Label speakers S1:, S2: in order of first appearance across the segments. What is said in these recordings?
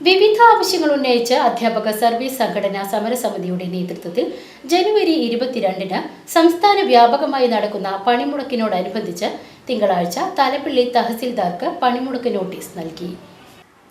S1: വിവിധ ആവശ്യങ്ങൾ ഉന്നയിച്ച് അധ്യാപക സർവീസ് സംഘടനാ സമരസമിതിയുടെ നേതൃത്വത്തിൽ ജനുവരി ഇരുപത്തിരണ്ടിന് സംസ്ഥാന വ്യാപകമായി നടക്കുന്ന പണിമുടക്കിനോടനുബന്ധിച്ച് തിങ്കളാഴ്ച തലപ്പള്ളി തഹസിൽദാർക്ക് പണിമുടക്ക് നോട്ടീസ് നൽകി.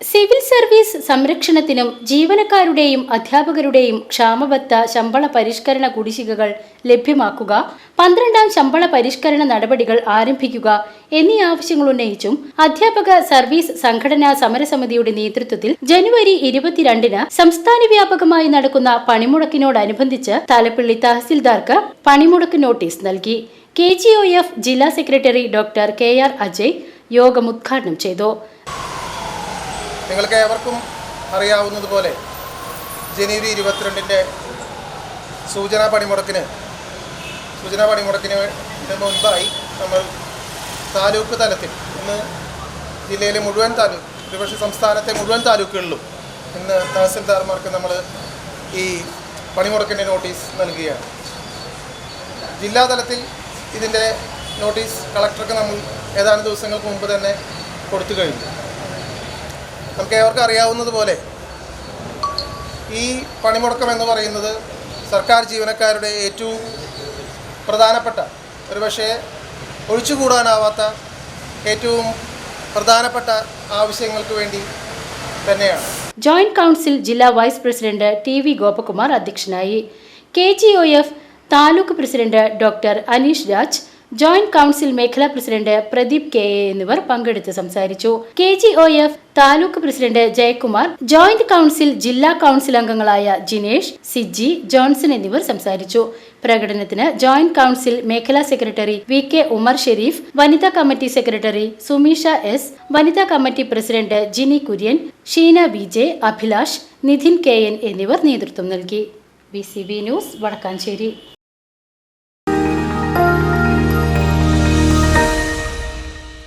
S1: സിവിൽ സർവീസ് സംരക്ഷണത്തിനും ജീവനക്കാരുടെയും അധ്യാപകരുടെയും ക്ഷാമബത്ത ശമ്പള പരിഷ്കരണ കുടിശ്ശികകൾ ലഭ്യമാക്കുക പന്ത്രണ്ടാം ശമ്പള പരിഷ്കരണ നടപടികൾ ആരംഭിക്കുക എന്നീ ആവശ്യങ്ങൾ ഉന്നയിച്ചും അധ്യാപക സർവീസ് സംഘടനാ സമരസമിതിയുടെ നേതൃത്വത്തിൽ ജനുവരി ഇരുപത്തിരണ്ടിന് സംസ്ഥാന വ്യാപകമായി നടക്കുന്ന പണിമുടക്കിനോടനുബന്ധിച്ച് തലപ്പള്ളി തഹസിൽദാർക്ക് പണിമുടക്ക് നോട്ടീസ് നൽകി. കെ ജി ഒ എഫ് ജില്ലാ secretary doctor K R Ajay യോഗം ഉദ്ഘാടനം ചെയ്തു.
S2: നിങ്ങൾക്ക് ഏവർക്കും അറിയാവുന്നതുപോലെ ജനുവരി ഇരുപത്തിരണ്ടിന്റെ സൂചനാ പണിമുടക്കിന് സൂചനാ പണിമുടക്കിന് മുൻപായി നമ്മൾ താലൂക്ക് തലത്തിൽ ഇന്ന് ജില്ലയിലെ മുഴുവൻ താലൂക്ക് ഒരുപക്ഷെ സംസ്ഥാനത്തെ മുഴുവൻ താലൂക്കുകളിലും ഇന്ന് തഹസിൽദാർമാർക്ക് നമ്മൾ ഈ പണിമുടക്കിന്റെ നോട്ടീസ് നൽകുകയാണ്. ജില്ലാതലത്തിൽ ഇതിന്റെ നോട്ടീസ് കളക്ടർക്ക് നമ്മൾ ഏതാനും ദിവസങ്ങൾക്ക് മുമ്പ് തന്നെ കൊടുത്തു കഴിഞ്ഞു. നമുക്ക് ഏവർക്കും അറിയാവുന്നതുപോലെ ഈ പണിമുടക്കം എന്ന് പറയുന്നത് സർക്കാർ ജീവനക്കാരുടെ ഏറ്റവും പ്രധാനപ്പെട്ട ഒരുപക്ഷെ ഒഴിച്ചുകൂടാനാവാത്ത ഏറ്റവും പ്രധാനപ്പെട്ട ആവശ്യങ്ങൾക്ക് വേണ്ടി തന്നെയാണ്.
S1: ജോയിന്റ് കൗൺസിൽ ജില്ലാ vice president T V Gopakumar അധ്യക്ഷനായി. K G O F taluk president doctor Aneesh Raj joint council മേഖലാ പ്രസിഡന്റ് പ്രദീപ് കെ എ എന്നിവർ പങ്കെടുത്ത് സംസാരിച്ചു. K G O F taluk president Jayakumar joint council ജില്ലാ കൗൺസിൽ അംഗങ്ങളായ Jinesh Siji Johnson എന്നിവർ സംസാരിച്ചു. പ്രകടനത്തിന് ജോയിന്റ് കൗൺസിൽ മേഖലാ secretary V K Umar Sharif വനിതാ കമ്മിറ്റി സെക്രട്ടറി സുമീഷ എസ് വനിതാ committee president Jini Kurian Sheena V J Abhilash Nidhin K N എന്നിവർ നേതൃത്വം നൽകി. B C B news Vadakkanchery.